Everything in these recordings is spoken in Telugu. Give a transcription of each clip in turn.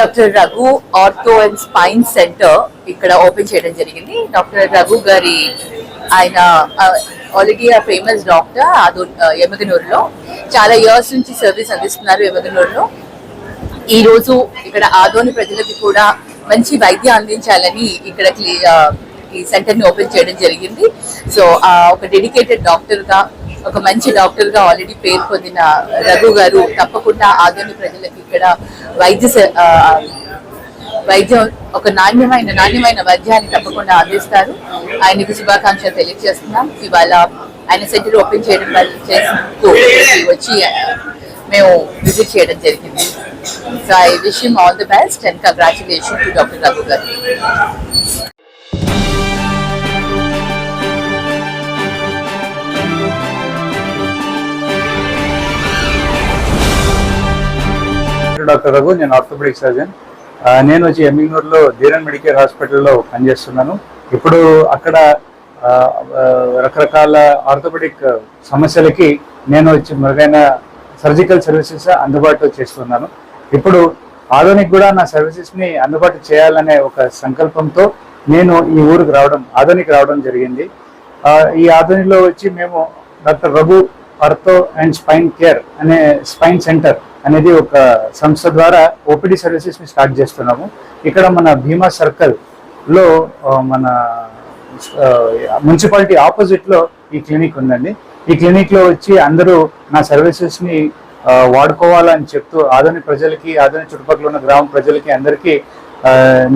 Doctor Raghu ortho and spine centre ఇక్కడ ఓపెన్ చేయడం జరిగింది. డాక్టర్ రఘు గారి ఆయన ఆల్రెడీ ఆ ఫేమస్ డాక్టర్ అదు ఎమగనూరులో చాలా ఇయర్స్ నుంచి సర్వీస్ అందిస్తున్నారు ఎమగనూరులో ఈరోజు ఇక్కడ ఆదోని ప్రజలకి కూడా మంచి వైద్యం అందించాలని ఇక్కడ ఈ సెంటర్ని ఓపెన్ చేయడం జరిగింది. సో ఒక డెడికేటెడ్ డాక్టర్గా ఒక మంచి డాక్టర్గా ఆల్రెడీ పేరు పొందిన రఘు గారు తప్పకుండా ఆదోని ప్రజలకి ఇక్కడ వైద్య వైద్యం ఒక నాణ్యమైన నాణ్యమైన వైద్యాన్ని తప్పకుండా అందిస్తారు. ఆయనకు శుభాకాంక్షలు తెలియజేస్తున్నాం. ఇవాళ ఆయన సెంటర్ ఓపెన్ చేయడం వల్ల వచ్చి మేము విజిట్ చేయడం జరిగింది. So I wish all the best and congratulation to doctor Raghu garu. Doctor Raghu నేను ఆర్థోపెడిక్ సర్జన్. నేను వచ్చి ఎమ్మిగ్నూరులో ధీరన్ మెడికేర్ హాస్పిటల్లో పనిచేస్తున్నాను. ఇప్పుడు అక్కడ రకరకాల ఆర్థోపెడిక్ సమస్యలకి నేను వచ్చి మెరుగైన సర్జికల్ సర్వీసెస్ అందుబాటులో చేస్తున్నాను. ఇప్పుడు ఆధునిక్ కూడా నా సర్వీసెస్ని అందుబాటు చేయాలనే ఒక సంకల్పంతో నేను ఈ ఊరికి రావడం ఆధునిక్ రావడం జరిగింది. ఈ ఆధునిక్లో వచ్చి మేము doctor Raghu ortho and spine care అనే స్పైన్ సెంటర్ అనేది ఒక సంస్థ ద్వారా ఓపీడీ సర్వీసెస్ని స్టార్ట్ చేస్తున్నాము. ఇక్కడ మన భీమా సర్కిల్లో మన మున్సిపాలిటీ ఆపోజిట్లో ఈ క్లినిక్ ఉందండి. ఈ క్లినిక్లో వచ్చి అందరూ నా సర్వీసెస్ని వాడుకోవాలని చెప్తూ ఆధునిక ప్రజలకి ఆధునిక చుట్టుపక్కల ఉన్న గ్రామ ప్రజలకి అందరికీ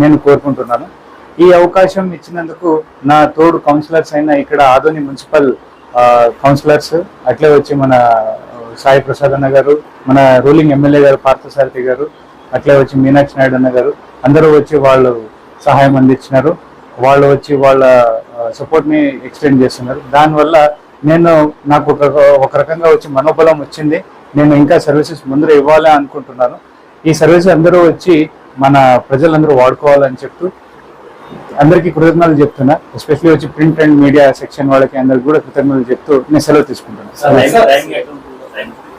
నేను కోరుకుంటున్నాను. ఈ అవకాశం ఇచ్చినందుకు నా తోడు కౌన్సిలర్స్ అయిన ఇక్కడ ఆదోని మున్సిపల్ కౌన్సిలర్స్ అట్లే వచ్చి మన సాయి ప్రసాద్ అన్న గారు మన రూలింగ్ ఎమ్మెల్యే గారు పార్థసారథి గారు అట్లే వచ్చి మీనాక్షి నాయుడు అన్న గారు అందరూ వచ్చి వాళ్ళు సహాయం అందించినారు. వాళ్ళు వచ్చి వాళ్ళ సపోర్ట్ని ఎక్స్టెండ్ చేస్తున్నారు. దానివల్ల నేను నాకు ఒక ఒక రకంగా వచ్చి మనోబలం వచ్చింది. నేను ఇంకా సర్వీసెస్ ముందర ఇవ్వాలి అనుకుంటున్నాను. ఈ సర్వీస్ అందరూ వచ్చి మన ప్రజలందరూ వాడుకోవాలని చెప్తూ అందరికీ కృతజ్ఞతలు చెప్తున్నా. ఎస్పెషల్లీ వచ్చి ప్రింట్ అండ్ మీడియా సెక్షన్ వాళ్ళకి అందరికి కూడా కృతజ్ఞతలు చెప్తూ నేను సెలవు తీసుకుంటున్నాను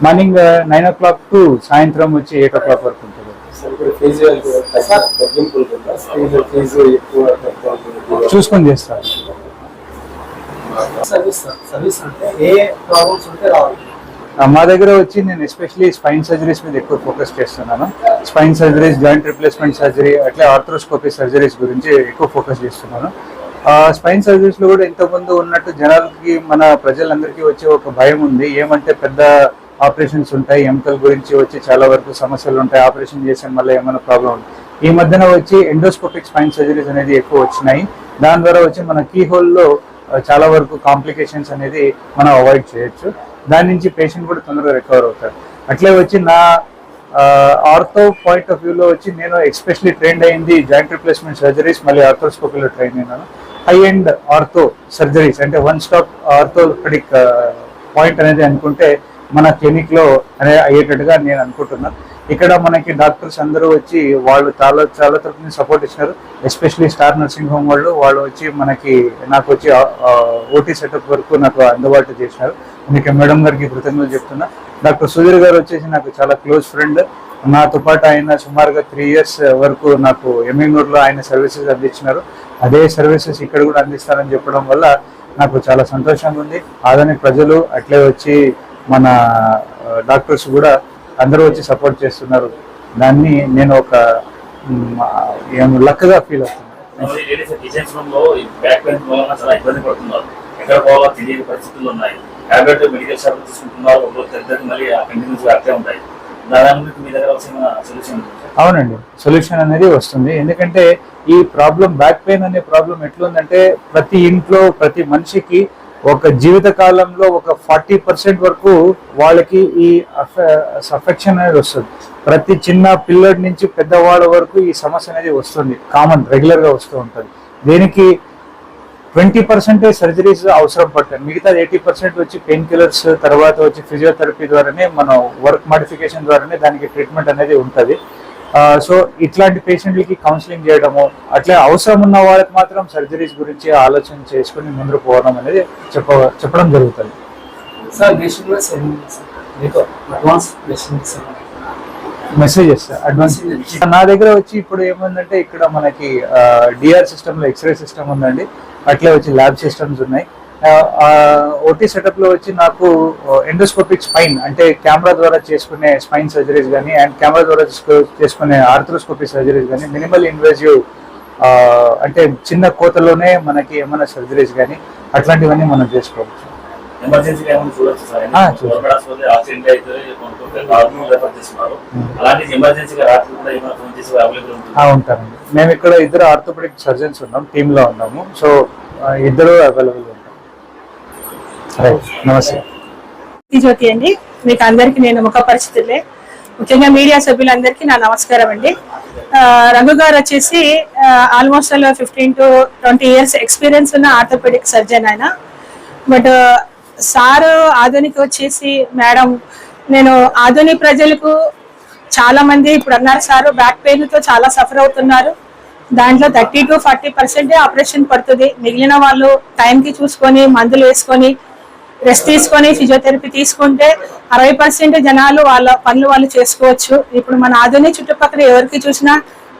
morning nine o'clock to సాయంత్రం వచ్చి ఎయిట్ ఓ క్లాక్ వరకు ఉంటుంది. చూసుకొని చేస్తారు. మా దగ్గర వచ్చి నేను ఎస్పెషల్లీ స్పైన్ సర్జరీస్ మీద ఎక్కువ ఫోకస్ చేస్తున్నాను. Spine surgeries joint replacement surgery అట్లే ఆర్థ్రోస్కోపీ సర్జరీస్ గురించి ఎక్కువ ఫోకస్ చేస్తున్నాను. స్పైన్ సర్జరీస్లో కూడా ఇంతకుముందు ఉన్నట్టు జనాలకి మన ప్రజలందరికీ వచ్చే ఒక భయం ఉంది. ఏమంటే పెద్ద ఆపరేషన్స్ ఉంటాయి ఎముకల గురించి వచ్చి చాలా వరకు సమస్యలు ఉంటాయి ఆపరేషన్ చేసే మళ్ళీ ఏమైనా ప్రాబ్లం ఉంది. ఈ మధ్యన వచ్చి ఎండోస్కోపిక్ స్పైన్ సర్జరీస్ అనేది ఎక్కువ వచ్చినాయి. దాని ద్వారా వచ్చి మన కీ హోల్లో చాలా వరకు కాంప్లికేషన్స్ అనేది మనం అవాయిడ్ చేయొచ్చు. దాని నుంచి పేషెంట్ కూడా తొందరగా రికవర్ అవుతారు. అట్లే వచ్చి నా ఆర్థో పాయింట్ ఆఫ్ వ్యూలో వచ్చి నేను ఎక్స్పెషలీ ట్రైన్ అయింది జాయింట్ రిప్లేస్మెంట్ సర్జరీస్ మళ్ళీ ఆర్థోస్కోపీలో ట్రైన్ అయినాను. హై ఎండ్ ఆర్థో సర్జరీస్ అంటే వన్ స్టాప్ ఆర్థోపెడిక్ పాయింట్ అనేది అనుకుంటే మన క్లినిక్లో అనే అయ్యేటట్టుగా నేను అనుకుంటున్నాను ఇక్కడ మనకి డాక్టర్స్ అందరూ వచ్చి వాళ్ళు చాలా చాలా తరఫున సపోర్ట్ ఇచ్చినారు. ఎస్పెషలీ స్టార్ నర్సింగ్ హోమ్ వాళ్ళు వాళ్ళు వచ్చి మనకి నాకు వచ్చి ఓటీ సెటప్ వరకు నాకు అందుబాటు చేసినారు. అందుకే మేడం గారికి కృతజ్ఞతలు చెప్తున్నా. డాక్టర్ సుధీర్ గారు వచ్చేసి నాకు చాలా క్లోజ్ ఫ్రెండ్. నాతో పాటు ఆయన సుమారుగా త్రీ ఇయర్స్ వరకు నాకు ఎమ్మెన్యూర్లో ఆయన సర్వీసెస్ అందించినారు. అదే సర్వీసెస్ ఇక్కడ కూడా అందిస్తారని చెప్పడం వల్ల నాకు చాలా సంతోషంగా ఉంది. ఆదాని ప్రజలు అట్లే వచ్చి మన డాక్టర్స్ కూడా అందరూ వచ్చి సపోర్ట్ చేస్తున్నారు. దాన్ని నేను ఒక లక్గా ఫీల్ అవుతున్నాను. ఈ బ్యాక్ వలన చాలా ఇబ్బంది పడుతున్నారు. తెలియని పరిస్థితులు ఉన్నాయి. టాబ్లెట్ మెడికల్ షాప్ తీసుకుంటున్నారు. మళ్ళీ ఆ కంటిన్యూస్ అట్లే ఉంటాయి. దాని మీ దగ్గర వచ్చిన సొల్యూషన్ అవునండి. సొల్యూషన్ అనేది వస్తుంది. ఎందుకంటే ఈ ప్రాబ్లం బ్యాక్ పెయిన్ అనే ప్రాబ్లం ఎట్లుందంటే ప్రతి ఇంట్లో ప్రతి మనిషికి ఒక జీవిత కాలంలో ఒక ఫార్టీ పర్సెంట్ వరకు వాళ్ళకి ఈ సఫెక్షన్ అనేది వస్తుంది. ప్రతి చిన్న పిల్లడి నుంచి పెద్దవాళ్ళ వరకు ఈ సమస్య అనేది వస్తుంది. కామన్ రెగ్యులర్గా వస్తూ ఉంటుంది. దీనికి ట్వంటీ పర్సెంటే సర్జరీస్ అవసరం పడతాయి. మిగతా ఎయిటీ పర్సెంట్ వచ్చి పెయిన్ కిల్లర్స్ తర్వాత వచ్చి ఫిజియోథెరపీ ద్వారానే మనం వర్క్ మాడిఫికేషన్ ద్వారానే దానికి ట్రీట్మెంట్ అనేది ఉంటుంది. సో ఇట్లాంటి పేషెంట్లకి కౌన్సిలింగ్ చేయడము అట్లే అవసరం ఉన్న వాళ్ళకి మాత్రం సర్జరీస్ గురించి ఆలోచన చేసుకుని ముందుకు పోవడం అనేది చెప్ప చెప్పడం జరుగుతుంది. మెసేజెస్ అడ్వాన్స్ నా దగ్గర వచ్చి ఇప్పుడు ఏముందంటే ఇక్కడ మనకి డిఆర్ సిస్టమ్లో ఎక్స్రే సిస్టమ్ ఉందండి. అట్లే వచ్చి ల్యాబ్ సిస్టమ్స్ ఉన్నాయి. ఓటీ సెటప్లో వచ్చి నాకు ఎండోస్కోపిక్ స్పైన్ అంటే కెమెరా ద్వారా చేసుకునే స్పైన్ సర్జరీస్ కానీ అండ్ కెమెరా ద్వారా చేసుకు- చేసుకునే ఆర్థ్రోస్కోపీ సర్జరీస్ కానీ మినిమల్ ఇన్వేజివ్ అంటే చిన్న కోతలోనే మనకి ఏమైనా సర్జరీస్ కానీ అట్లాంటివన్నీ మనం చేసుకోవచ్చు. ఉంటారండి. మేము ఇక్కడ ఇద్దరు ఆర్థోపెడిక్ సర్జన్స్ ఉన్నాం టీమ్లో ఉన్నాము. సో ఇద్దరు అవైలబుల్ నమస్తే. జ్యోతి అండి. మీకు అందరికి నేను ముఖ పరిస్థితులే. ముఖ్యంగా మీడియా సభ్యులందరికీ నా నమస్కారం అండి. రఘు గారు వచ్చేసి almost fifteen to twenty years experience ఉన్న ఆర్థోపెడిక్ సర్జన్ ఆయన. బట్ సార్ ఆధునిక వచ్చేసి మేడం నేను ఆధునిక ప్రజలకు చాలా మంది ఇప్పుడు అన్నారు సార్ బ్యాక్ పెయిన్తో చాలా సఫర్ అవుతున్నారు. దాంట్లో థర్టీ టు ఫార్టీ పర్సెంటే ఆపరేషన్ పడుతుంది. మిగిలిన వాళ్ళు టైంకి చూసుకొని మందులు వేసుకొని రెస్ట్ తీసుకొని ఫిజియోథెరపీ తీసుకుంటే అరవై పర్సెంట్ జనాలు వాళ్ళ పనులు వాళ్ళు చేసుకోవచ్చు. ఇప్పుడు మన ఆధునిక చుట్టుపక్కల ఎవరికి చూసినా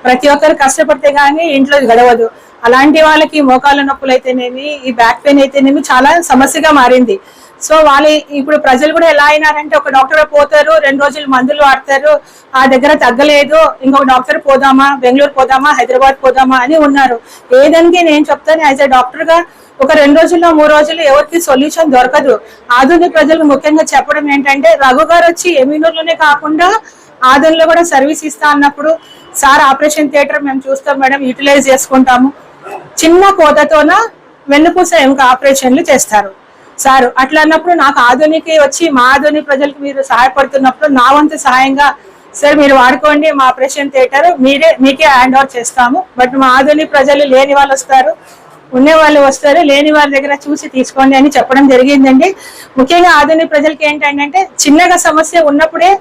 ప్రతి ఒక్కరు కష్టపడితే కానీ ఇంట్లో గడవదు. అలాంటి వాళ్ళకి మోకాళ్ళ నొప్పులు అయితేనేమి ఈ బ్యాక్ పెయిన్ అయితేనేమి చాలా సమస్యగా మారింది. సో వాళ్ళ ఇప్పుడు ప్రజలు కూడా ఎలా అయినారంటే ఒక డాక్టర్ పోతారు రెండు రోజులు మందులు వాడతారు ఆ దగ్గర తగ్గలేదు ఇంకొక డాక్టర్ పోదామా బెంగళూరు పోదామా హైదరాబాద్ పోదామా అని ఉన్నారు. ఏదానికి నేను చెప్తాను యాజ్ ఎ డాక్టర్గా ఒక రెండు రోజుల్లో మూడు రోజులు ఎవరికి సొల్యూషన్ దొరకదు. ఆధునిక ప్రజలకు ముఖ్యంగా చెప్పడం ఏంటంటే రఘు గారు వచ్చి ఎమీనూరులోనే కాకుండా ఆధునిలో కూడా సర్వీస్ ఇస్తా అన్నప్పుడు సార్ ఆపరేషన్ థియేటర్ మేము చూస్తాం మేడం యూటిలైజ్ చేసుకుంటాము. చిన్న కోతతోన వెన్నుపూస ఎముక ఆపరేషన్లు చేస్తారు. సార్ అట్లా అన్నప్పుడు నాకు ఆధునిక వచ్చి మా ఆధునిక ప్రజలకు మీరు సహాయపడుతున్నప్పుడు నా వంతు సహాయంగా సార్ మీరు వాడుకోండి మా ఆపరేషన్ థియేటర్ మీరే మీకే హ్యాండ్ ఓవర్ చేస్తాము. బట్ మా ఆధునిక ప్రజలు లేని వాళ్ళు వస్తారు. ఉండేవాళ్ళు వస్తారు లేని వారి దగ్గర చూసి తీసుకోండి అని చెప్పడం జరిగిందండి. ముఖ్యంగా ఆధునిక ప్రజలకి ఏంటంటే చిన్నగా సమస్య ఉన్నప్పుడే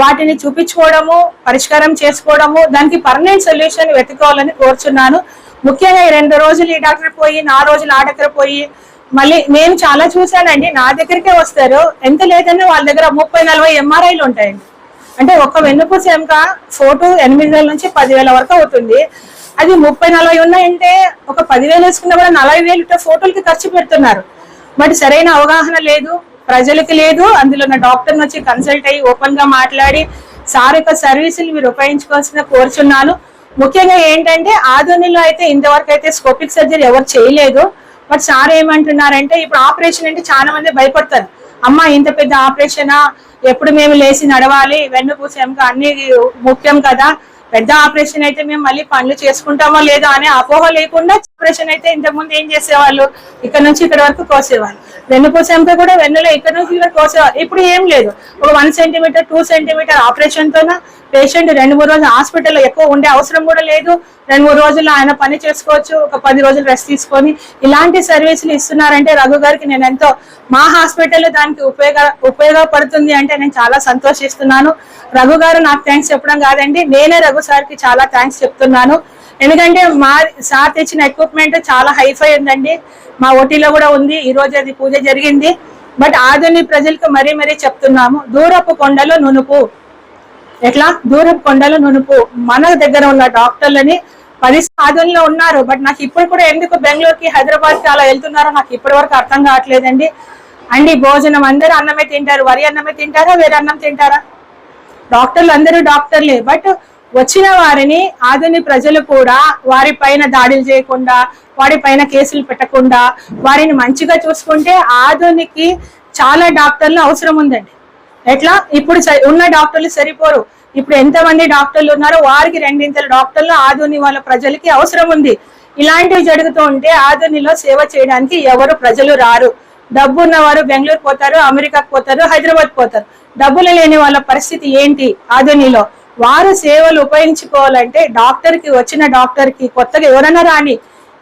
వాటిని చూపించుకోవడము పరిష్కారం చేసుకోవడము దానికి పర్మనెంట్ సొల్యూషన్ వెతుకోవాలని కోరుచున్నాను. ముఖ్యంగా ఈ రెండు రోజులు ఈ డాక్టర్ పోయి నా రోజులు ఆ డాక్టర్ పోయి మళ్ళీ నేను చాలా చూశానండి నా దగ్గరికే వస్తారు. ఎంత లేదన్నా వాళ్ళ దగ్గర ముప్పై నలభై ఎంఆర్ఐలు ఉంటాయండి. అంటే ఒక వెన్నుపూస ఎముక ఫోటో ఎనిమిది వేల నుంచి పదివేల వరకు అవుతుంది. అది ముప్పై నలభై ఉన్నాయంటే ఒక పదివేలు వేసుకున్నా కూడా నలభై వేలు ఫోటోలకి ఖర్చు పెడుతున్నారు. బట్ సరైన అవగాహన లేదు ప్రజలకి లేదు. అందులో ఉన్న డాక్టర్ వచ్చి కన్సల్ట్ అయ్యి ఓపెన్గా మాట్లాడి సార్ యొక్క సర్వీసులు మీరు ఉపయోగించుకోవాల్సిన కోరుచున్నాను ముఖ్యంగా ఏంటంటే ఆధునిలో అయితే ఇంతవరకు అయితే స్కోపిక్ సర్జరీ ఎవరు చేయలేదు. బట్ సార్ ఏమంటున్నారంటే ఇప్పుడు ఆపరేషన్ అంటే చాలా మంది భయపడతారు. అమ్మ ఇంత పెద్ద ఆపరేషనా? ఎప్పుడు మేము లేచి నడవాలి? వెన్నుపూస ఎముక అన్ని ముఖ్యం కదా. పెద్ద ఆపరేషన్ అయితే మేము మళ్ళీ పనులు చేసుకుంటామో లేదో అనే అపోహ లేకుండా ఆపరేషన్ అయితే ఇంతకుముందు ఏం చేసేవాళ్ళు? ఇక్కడ నుంచి ఇక్కడ వరకు కోసేవాళ్ళు. వెన్నుపూస ఎముక కూడా వెన్నులో ఇక్కడ నుంచి ఇక్కడ కోసేవాళ్ళు. ఇప్పుడు ఏం లేదు. ఒక one centimetre two centimetre operation తోన patient రెండు మూడు రోజులు హాస్పిటల్లో ఎక్కువ ఉండే అవసరం కూడా లేదు. రెండు మూడు రోజులు ఆయన పని చేసుకోవచ్చు. ఒక పది రోజులు రెస్ట్ తీసుకొని ఇలాంటి సర్వీసులు ఇస్తున్నారంటే రఘు గారికి నేను ఎంతో మా హాస్పిటల్ దానికి ఉపయోగ ఉపయోగపడుతుంది అంటే నేను చాలా సంతోషిస్తున్నాను. రఘు గారు నాకు థ్యాంక్స్ చెప్పడం కాదండి. నేనే రఘు సార్కి చాలా థ్యాంక్స్ చెప్తున్నాను. ఎందుకంటే మా సార్ తెచ్చిన ఎక్విప్మెంట్ చాలా హైఫై ఉందండి. మా ఓటీలో కూడా ఉంది. ఈ రోజు అది పూజ జరిగింది. బట్ ఆధుని ప్రజలకు మరీ మరీ చెప్తున్నాము. దూరపు కొండలు నునుపు. ఎట్లా? దూరపు కొండలు నునుపు. మన దగ్గర ఉన్న డాక్టర్లని పది సాధనలో ఉన్నారు. బట్ నాకు ఇప్పుడు కూడా ఎందుకు బెంగళూరుకి హైదరాబాద్ అలా వెళ్తున్నారో నాకు ఇప్పటి వరకు అర్థం కావట్లేదండి. అండి భోజనం అందరూ అన్నమే తింటారు. వరి అన్నమే తింటారా? వేరే అన్నం తింటారా? డాక్టర్లు అందరూ డాక్టర్లే. బట్ వచ్చిన వారిని ఆధునిక ప్రజలు కూడా వారి పైన దాడులు చేయకుండా వారి పైన కేసులు పెట్టకుండా వారిని మంచిగా చూసుకుంటే ఆధునికి చాలా డాక్టర్లు అవసరం ఉందండి. ఎట్లా? ఇప్పుడు ఉన్న డాక్టర్లు సరిపోరు. ఇప్పుడు ఎంతమంది డాక్టర్లు ఉన్నారో వారికి రెండింతల డాక్టర్లు ఆధుని వాళ్ళ ప్రజలకి అవసరం ఉంది. ఇలాంటివి జరుగుతూ ఉంటే ఆధునిలో సేవ చేయడానికి ఎవరు ప్రజలు రారు. డబ్బు ఉన్నవారు బెంగళూరు పోతారు అమెరికాకు పోతారు హైదరాబాద్ పోతారు. డబ్బులు లేని వాళ్ళ పరిస్థితి ఏంటి ఆధునిలో వారు సేవలు ఉపయోగించుకోవాలంటే డాక్టర్కి వచ్చిన డాక్టర్కి కొత్తగా ఎవరైనా రాని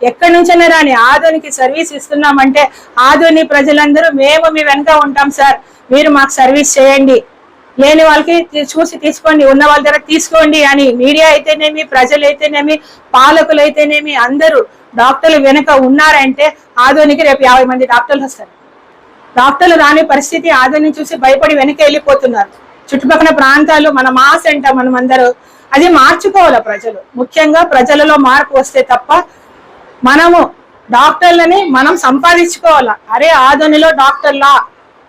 ఎక్కడి నుంచైనా రాని ఆధునికి సర్వీస్ ఇస్తున్నామంటే ఆధుని ప్రజలందరూ మేము మీ వెనక ఉంటాం సార్. మీరు మాకు సర్వీస్ చేయండి. లేని వాళ్ళకి చూసి తీసుకోండి. ఉన్న వాళ్ళ దగ్గర తీసుకోండి అని మీడియా అయితేనేమి ప్రజలు అయితేనేమి పాలకులు అయితేనేమి అందరూ డాక్టర్లు వెనక ఉన్నారంటే ఆధునికి రేపు యాభై మంది డాక్టర్లు వస్తారు. డాక్టర్లు రాని పరిస్థితి ఆధుని చూసి భయపడి వెనక వెళ్ళిపోతున్నారు. చుట్టుపక్కల ప్రాంతాలు మన మాస్ అంటాం మనం అందరూ. అది మార్చుకోవాలి ప్రజలు. ముఖ్యంగా ప్రజలలో మార్పు వస్తే తప్ప మనము డాక్టర్లని మనం సంపాదించుకోవాలా? అరే ఆధునిలో డాక్టర్లా?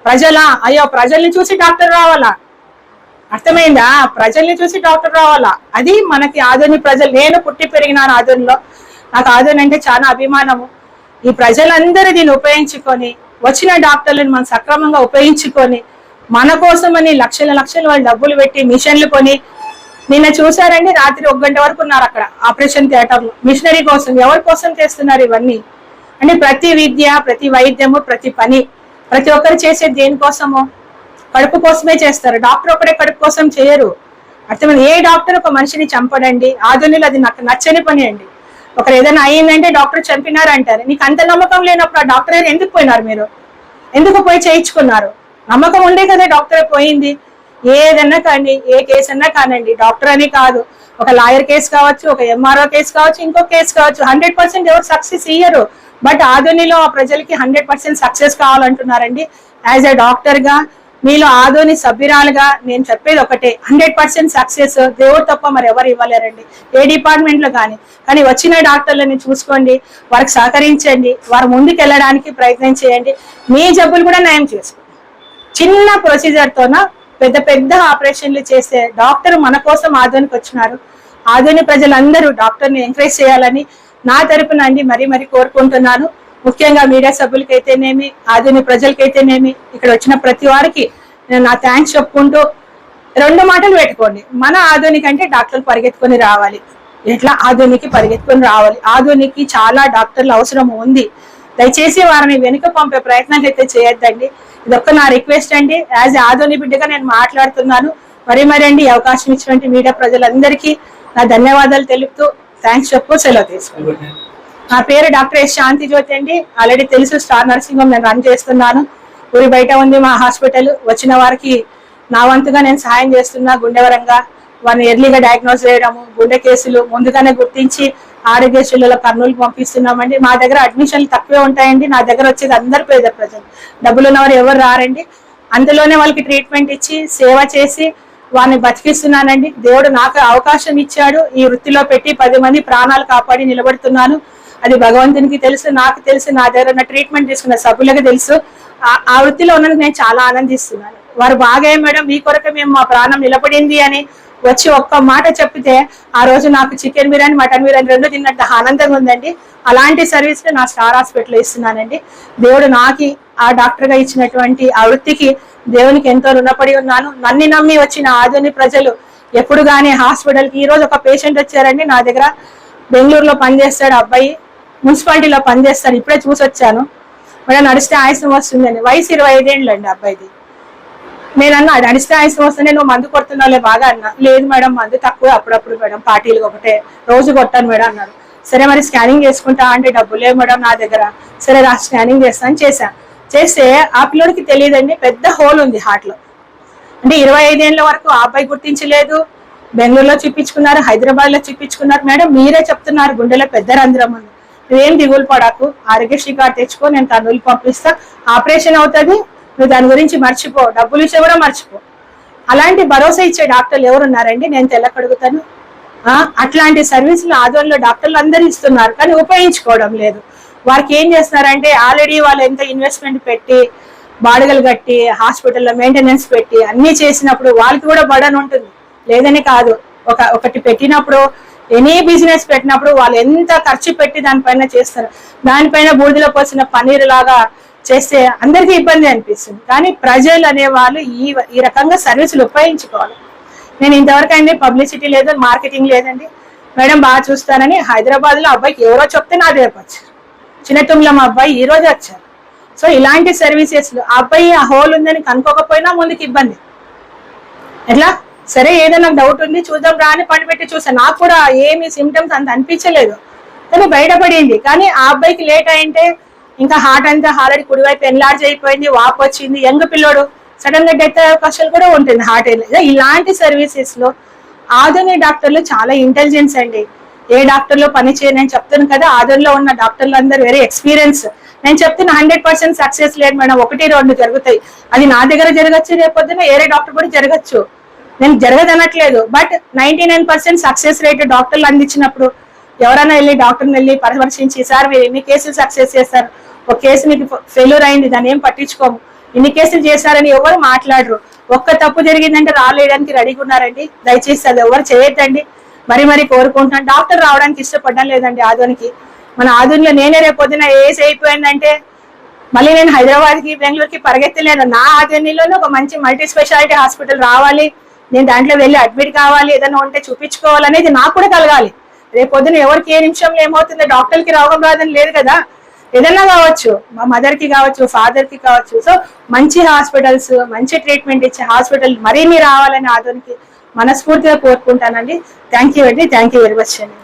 ప్రజలా? అయ్యో ప్రజల్ని చూసి డాక్టర్ రావాలా? అర్థమైందా? ప్రజల్ని చూసి డాక్టర్ రావాలా? అది మనకి ఆధుని ప్రజలు నేను పుట్టి పెరిగినాను ఆధునిలో. నాకు ఆధుని అంటే చాలా అభిమానము. ఈ ప్రజలందరూ దీన్ని ఉపయోగించుకొని వచ్చిన డాక్టర్లను మనం సక్రమంగా ఉపయోగించుకొని మన కోసమని లక్షల లక్షలు వాళ్ళు డబ్బులు పెట్టి మిషన్లు కొని నిన్న చూసారండి రాత్రి ఒక గంట వరకు ఉన్నారు అక్కడ ఆపరేషన్ థియేటర్ మిషనరీ కోసం ఎవరి కోసం చేస్తున్నారు ఇవన్నీ? అంటే ప్రతి విద్య ప్రతి వైద్యము ప్రతి పని ప్రతి ఒక్కరు చేసేది దేనికోసమో కడుపు కోసమే చేస్తారు. డాక్టర్ ఒకటే కడుపు కోసం చేయరు. అర్థమైంది? ఏ డాక్టర్ ఒక మనిషిని చంపడండి? ఆధునిలో అది నాకు నచ్చని పని అండి. ఒకరు ఏదైనా అయ్యిందంటే డాక్టర్ చంపినారంటారు. నీకు అంత నమ్మకం లేనప్పుడు ఆ డాక్టర్ ఎందుకు పోయినారు మీరు? ఎందుకు పోయి చేయించుకున్నారు? నమ్మకం ఉండే కదా డాక్టర్ పోయింది. ఏదన్నా కానీ ఏ కేసు అన్నా కానండి డాక్టర్ అని కాదు. ఒక లాయర్ కేసు కావచ్చు ఒక ఎంఆర్ఓ కేసు కావచ్చు ఇంకో కేసు కావచ్చు హండ్రెడ్ పర్సెంట్ ఎవరు సక్సెస్ ఇయ్యరు. బట్ ఆధునిలో ఆ ప్రజలకి హండ్రెడ్ పర్సెంట్ సక్సెస్ కావాలంటున్నారండి. యాజ్ ఎ డాక్టర్గా మీలో ఆదోని సభ్యురాలుగా నేను చెప్పేది ఒకటే హండ్రెడ్ పర్సెంట్ సక్సెస్ దేవుడు తప్ప మరి ఎవరు ఇవ్వలేరండి. ఏ డిపార్ట్మెంట్లో కానీ కానీ వచ్చిన డాక్టర్లని చూసుకోండి వారికి సహకరించండి వారు ముందుకు వెళ్ళడానికి ప్రయత్నం చేయండి. మీ జబ్బులు కూడా నయం చేసుకోండి చిన్న ప్రొసీజర్ తోన పెద్ద పెద్ద ఆపరేషన్లు చేసే డాక్టర్ మన కోసం ఆదోనికి వచ్చినారు. ఆదోని ప్రజలందరూ డాక్టర్ని ఎంకరేజ్ చేయాలని నా తరపున అండి మరీ మరీ కోరుకుంటున్నాను. ముఖ్యంగా మీడియా సభ్యులకైతేనేమి ఆదోని ప్రజలకైతేనేమి ఇక్కడ వచ్చిన ప్రతి వారికి నేను నా థ్యాంక్స్ చెప్పుకుంటూ రెండు మాటలు పెట్టుకోండి. మన ఆధునిక అంటే డాక్టర్లు పరిగెత్తుకొని రావాలి. ఎట్లా ఆధునికి పరిగెత్తుకొని రావాలి? ఆధునికి చాలా డాక్టర్లు అవసరం ఉంది. దయచేసి వారిని వెనుక పంపే ప్రయత్నాలు అయితే చేయొద్దండి. ఇదొక్క నా రిక్వెస్ట్ అండి. యాజ్ ఆధుని బిడ్డగా నేను మాట్లాడుతున్నాను. మరి మరి అండి అవకాశం ఇచ్చినటువంటి మీడియా ప్రజలందరికీ నా ధన్యవాదాలు తెలుపుతూ థ్యాంక్స్ చెప్పు సెలవు తీసుకుంటాను నా పేరు డాక్టర్ ఎస్ శాంతి జ్యోతి అండి. ఆల్రెడీ తెలుసు స్టార్ నర్సింగ్ హోమ్ నేను రన్ చేస్తున్నాను. ఊరి బయట ఉంది మా హాస్పిటల్. వచ్చిన వారికి నా వంతుగా నేను సహాయం చేస్తున్నా గుండెవరంగా వారిని ఎర్లీగా డయాగ్నోస్ చేయడము గుండె కేసులు ముందుగానే గుర్తించి ఆరోగ్య ఆరోగ్యశ్రీలలో కర్నూలు పంపిస్తున్నామండి. మా దగ్గర అడ్మిషన్లు తక్కువే ఉంటాయండి. నా దగ్గర వచ్చేది అందరు పేద ప్రజలు. డబ్బులు ఉన్నవారు ఎవరు రారండి. అందులోనే వాళ్ళకి ట్రీట్మెంట్ ఇచ్చి సేవ చేసి వారిని బతికిస్తున్నానండి. దేవుడు నాకు అవకాశం ఇచ్చాడు. ఈ వృత్తిలో పెట్టి పది మంది ప్రాణాలు కాపాడి నిలబడుతున్నాను. అది భగవంతునికి తెలుసు నాకు తెలుసు నా దగ్గర ఉన్న ట్రీట్మెంట్ తీసుకున్న సభ్యులకు తెలుసు. ఆ- ఆ వృత్తిలో ఉన్నందుకు నేను చాలా ఆనందిస్తున్నాను. వారు బాగా మేడం. మీ కొరకు మేము మా ప్రాణం నిలబడింది అని వచ్చి ఒక్క మాట చెప్పితే ఆ రోజు నాకు చికెన్ బిర్యానీ మటన్ బిర్యానీ రెండు తిన్నట్టు ఆనందంగా ఉందండి. అలాంటి సర్వీస్ నా స్టార్ హాస్పిటల్ ఇస్తున్నానండి. దేవుడు నాకు ఆ డాక్టర్గా ఇచ్చినటువంటి ఆ వృత్తికి దేవునికి ఎంతో రుణపడి ఉన్నాను. నన్ను నమ్మి వచ్చిన ఆధుని ప్రజలు ఎప్పుడు కానీ హాస్పిటల్కి ఈ రోజు ఒక పేషెంట్ వచ్చారండి. నా దగ్గర బెంగళూరులో పనిచేస్తాడు అబ్బాయి. మున్సిపాలిటీలో పనిచేస్తాడు. ఇప్పుడే చూసి వచ్చాను మేడం నడిస్తే ఆయాసం వస్తుందని వయసు ఇరవై ఐదేళ్ళు అండి అబ్బాయిది. నేను అన్న నడిస్తే ఆయాసం వస్తుంది నువ్వు మందు కొడుతున్నావులే బాగా అన్న. లేదు మేడం మందు తక్కువ అప్పుడప్పుడు మేడం పార్టీలు ఒకటే రోజు కొట్టాను మేడం అన్నారు. సరే మరి స్కానింగ్ చేసుకుంటా అంటే డబ్బు లేవు మేడం నా దగ్గర. సరే రా స్కానింగ్ చేస్తాను చేశా. చేస్తే ఆ పిల్లోడికి తెలియదండి పెద్ద హోల్ ఉంది హార్ట్లో అంటే ఇరవై ఐదేళ్ళ వరకు ఆ అబ్బాయి గుర్తించలేదు. బెంగళూరులో చూపించుకున్నారు హైదరాబాద్లో చూపించుకున్నారు. మేడం మీరే చెప్తున్నారు గుండెలో పెద్ద రంధ్రం ఉంది. నువ్వేం దిగులు పడకు. ఆరోగ్యశ్రీ కార్డు తెచ్చుకో నేను కర్నూలు పంపిస్తా. ఆపరేషన్ అవుతుంది. నువ్వు దాని గురించి మర్చిపో డబ్బులు ఇచ్చే కూడా మర్చిపో. అలాంటి భరోసా ఇచ్చే డాక్టర్లు ఎవరు ఉన్నారండి నేను తెల్లకడుగుతాను. ఆ, అట్లాంటి సర్వీసులు ఆధ్వర్యంలో డాక్టర్లు అందరూ ఇస్తున్నారు కానీ ఉపయోగించుకోవడం లేదు. వారికి ఏం చేస్తున్నారంటే ఆల్రెడీ వాళ్ళు ఎంత ఇన్వెస్ట్మెంట్ పెట్టి బాడుగలు కట్టి హాస్పిటల్లో మెయింటెనెన్స్ పెట్టి అన్ని చేసినప్పుడు వాళ్ళకి కూడా బడన్ ఉంటుంది. లేదని కాదు. ఒక ఒకటి పెట్టినప్పుడు ఎనీ బిజినెస్ పెట్టినప్పుడు వాళ్ళు ఎంత ఖర్చు పెట్టి దానిపైన చేస్తారు. దానిపైన బూడిదలో పోసిన పన్నీర్ లాగా చేస్తే అందరికీ ఇబ్బంది అనిపిస్తుంది. కానీ ప్రజలు అనే వాళ్ళు ఈ ఈ రకంగా సర్వీసులు ఉపయోగించుకోవాలి. నేను ఇంతవరకు అయింది పబ్లిసిటీ లేదు మార్కెటింగ్ లేదండి. మేడం బాగా చూస్తానని హైదరాబాద్లో అబ్బాయికి ఎవరో చెప్తే నా రేపు వచ్చారు. చిన్న మా అబ్బాయి ఈ రోజు వచ్చారు. సో ఇలాంటి సర్వీసెస్ ఆ అబ్బాయి ఆ హోల్ ఉందని కనుక్కోకపోయినా ముందుకు ఇబ్బంది. ఎట్లా? సరే ఏదో నాకు డౌట్ ఉంది చూద్దాం రా అని పని పెట్టి చూసాను నాకు కూడా ఏమి సిమ్టమ్స్ అంత అనిపించలేదు. కానీ బయటపడింది కానీ ఆ అబ్బాయికి లేట్ అయింటే ఇంకా హార్ట్ అంతా ఆల్రెడీ కుడివైపు ఎన్లార్జ్ అయిపోయింది వాపు వచ్చింది. యంగ్ పిల్లోడు సడన్గా డెత్ అయ్యే అవకాశాలు కూడా ఉంటుంది హార్ట్ ఇలాంటి సర్వీసెస్లో ఆధునిక డాక్టర్లు చాలా ఇంటెలిజెన్స్ అండి. ఏ డాక్టర్లో పని చేయనని చెప్తాను కదా ఆధునిలో ఉన్న డాక్టర్లు అందరు వెరీ ఎక్స్పీరియన్స్ నేను చెప్తున్న హండ్రెడ్ పర్సెంట్ సక్సెస్ లేదు మేడం ఒకటి రెండు జరుగుతాయి. అది నా దగ్గర జరగచ్చు రేపొద్దున వేరే డాక్టర్ కూడా జరగచ్చు. నేను జరగదనట్లేదు but ninety nine percent success rate డాక్టర్లు అందించినప్పుడు ఎవరైనా వెళ్ళి డాక్టర్ని వెళ్ళి పరామర్శించి సార్ మీరు ఎన్ని కేసులు సక్సెస్ చేస్తారు? ఒక కేసు మీకు ఫెయిల్యూర్ అయింది దాన్ని ఏం పట్టించుకోము. ఇన్ని కేసులు చేశారని ఎవరు మాట్లాడరు. ఒక్క తప్పు జరిగిందంటే రాలేయడానికి రెడీగా ఉన్నారండి. దయచేసి అది ఎవరు చేయొద్దండి. మరి మరి కోరుకుంటున్నాను డాక్టర్ రావడానికి ఇష్టపడడం లేదండి ఆధునికి మన ఆధునిలో నేనే రేపు పొద్దున ఏసి అయిపోయిందంటే మళ్ళీ నేను హైదరాబాద్కి బెంగళూరుకి పరిగెత్తలేను. నా ఆధునిలోనే ఒక మంచి మల్టీ స్పెషాలిటీ హాస్పిటల్ రావాలి. నేను దాంట్లో వెళ్ళి అడ్మిట్ కావాలి ఏదైనా ఉంటే చూపించుకోవాలనేది నాకు కూడా కలగాలి. రేపు పొద్దున ఎవరికి ఏ నిమిషంలో ఏమవుతుంది డాక్టర్కి రోగం రాదని లేదు కదా. ఏదైనా కావచ్చు మా మదర్కి కావచ్చు ఫాదర్కి కావచ్చు. సో మంచి హాస్పిటల్స్ మంచి ట్రీట్మెంట్ ఇచ్చే హాస్పిటల్ మరీ మీరు రావాలని ఆధునికి మనస్ఫూర్తిగా కోరుకుంటానండి. థ్యాంక్ యూ అండి. థ్యాంక్ యూ వెరీ మచ్ అండి.